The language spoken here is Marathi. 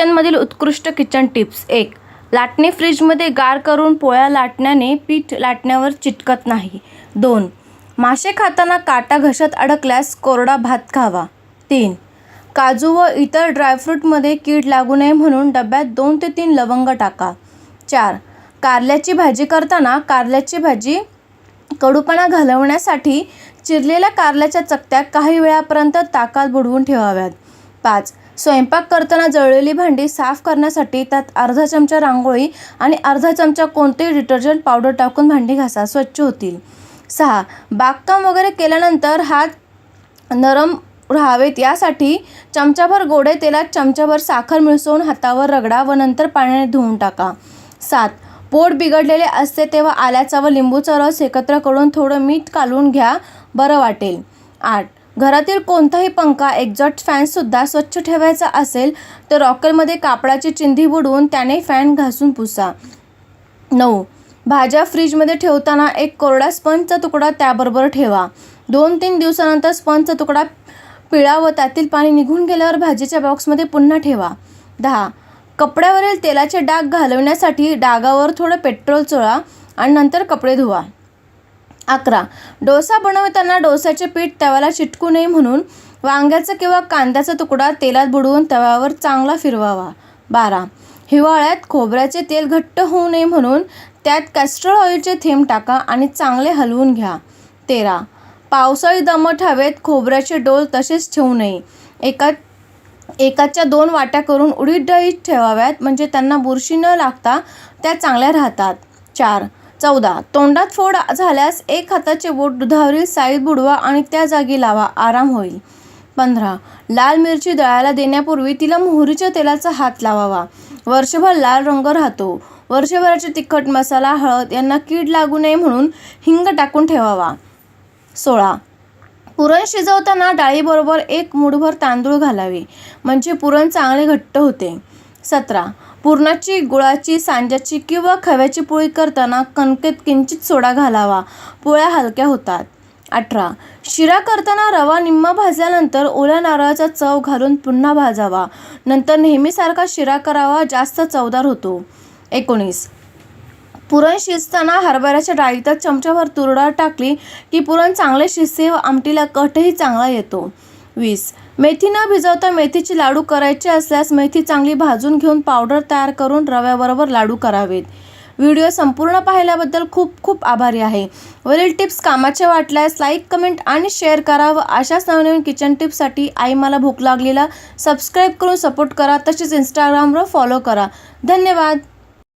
किचनमधील उत्कृष्ट किचन टिप्स. एक लाटणे फ्रीजमध्ये गार करून पोळ्या लाटण्याने पीठ लाटण्यावर चिटकत नाही. दोन मासे खाताना काटा घशात अडकल्यास कोरडा भात खावा. तीन काजू व इतर ड्रायफ्रूटमध्ये कीड लागू नये म्हणून डब्यात दोन ते तीन लवंग टाका. चार कारल्याची भाजी करताना कारल्याची भाजी कडूपणा घालवण्यासाठी चिरलेल्या कारल्याच्या चकत्या काही वेळापर्यंत ताकात बुडवून ठेवाव्यात. पाच स्वयंपाक करताना जळलेली भांडी साफ करण्यासाठी त्यात अर्धा चमचा रांगोळी आणि अर्धा चमचा कोणतेही डिटर्जंट पावडर टाकून भांडी घासा स्वच्छ होतील. सहा बागकाम वगैरे केल्यानंतर हात नरम राहावेत यासाठी चमचाभर गोडे तेलात चमचाभर साखर मिसळून हातावर रगडा व नंतर पाण्याने धुवून टाका. सात पोट बिघडलेले असते तेव्हा आल्याचा व लिंबूचा रस एकत्र करून थोडं मीठ कालवून घ्या बरं वाटेल. आठ घरातील कोणताही पंखा एक्झॉट फॅनसुद्धा स्वच्छ ठेवायचा असेल तर रॉकेलमध्ये कापडाची चिंधी बुडवून त्याने फॅन घासून पुसा. नऊ. भाज्या फ्रीजमध्ये ठेवताना एक कोरडा स्पंजचा तुकडा त्याबरोबर ठेवा. दोन तीन दिवसानंतर स्पंजचा तुकडा पिळा व त्यातील पाणी निघून गेल्यावर भाजीच्या बॉक्समध्ये पुन्हा ठेवा. दहा. कपड्यावरील तेलाचे डाग घालवण्यासाठी डागावर थोडं पेट्रोल चोळा आणि नंतर कपडे धुवा. अकरा. डोसा बनवताना डोसाचे पीठ तव्याला चिटकू नये म्हणून वांग्याचा किंवा कांद्याचा तुकडा तेलात बुडवून तव्यावर चांगला फिरवावा. बारा. हिवाळ्यात खोबऱ्याचे तेल घट्ट होऊ नये म्हणून त्यात कॅस्ट्रॉल ऑइलचे थेंब टाका आणि चांगले हलवून घ्या. तेरा. पावसाळी दमट हवेत खोबऱ्याचे डोल तसेच ठेवू नये. एका एकाच्या दोन वाट्या करून उडीद डळीत ठेवाव्यात म्हणजे त्यांना बुरशी न लागता त्या चांगल्या राहतात. चार. चौदा. तोंडात फोड झाल्यास एक हाताचे बोट दुधावरील साईज बुडवा आणि त्या जागी लावा आराम होईल. पंधरा. लाल मिरची दळायला देण्यापूर्वी तिला मोहरीच्या तेलाचा हात लावावा. वर्षभर लाल रंग राहतो. वर्षभराचे तिखट मसाला हळद यांना कीड लागू नये म्हणून हिंग टाकून ठेवावा. सोळा. पुरण शिजवताना डाळीबरोबर एक मुठभर तांदूळ घालावे म्हणजे पुरण चांगले घट्ट होते. सतरा. पुरणाची गुळाची सांज्याची किंवा खव्याची पोळी करताना कणकेत किंचित सोडा घालावा. पोळ्या हलक्या होतात. अठरा. शिरा करताना रवा निम्मा भाजल्यानंतर ओल्या नारळाचा चव घालून पुन्हा भाजावा. नंतर नेहमीसारखा शिरा करावा जास्त चवदार होतो. एकोणीस. पुरण शिजताना हरभऱ्याच्या डाळीत चमच्यावर तुरडाळ टाकली की पुरण चांगले शिजते व आमटीला कटही चांगला येतो. वीस. मेथी न भिजवता मेथीचे लाडू करायचे असल्यास मेथी चांगली भाजून घेऊन पावडर तयार करून रव्याबरोबर लाडू करावेत. व्हिडिओ संपूर्ण पाहिल्याबद्दल खूप खूप आभारी आहे. वरील टिप्स कामाचे वाटल्यास लाईक कमेंट आणि शेअर करा व अशाच नवनवीन किचन टिप्ससाठी आई मला भूक लागलेला सबस्क्राईब करून सपोर्ट करा तसेच इंस्टाग्रामवर फॉलो करा. धन्यवाद!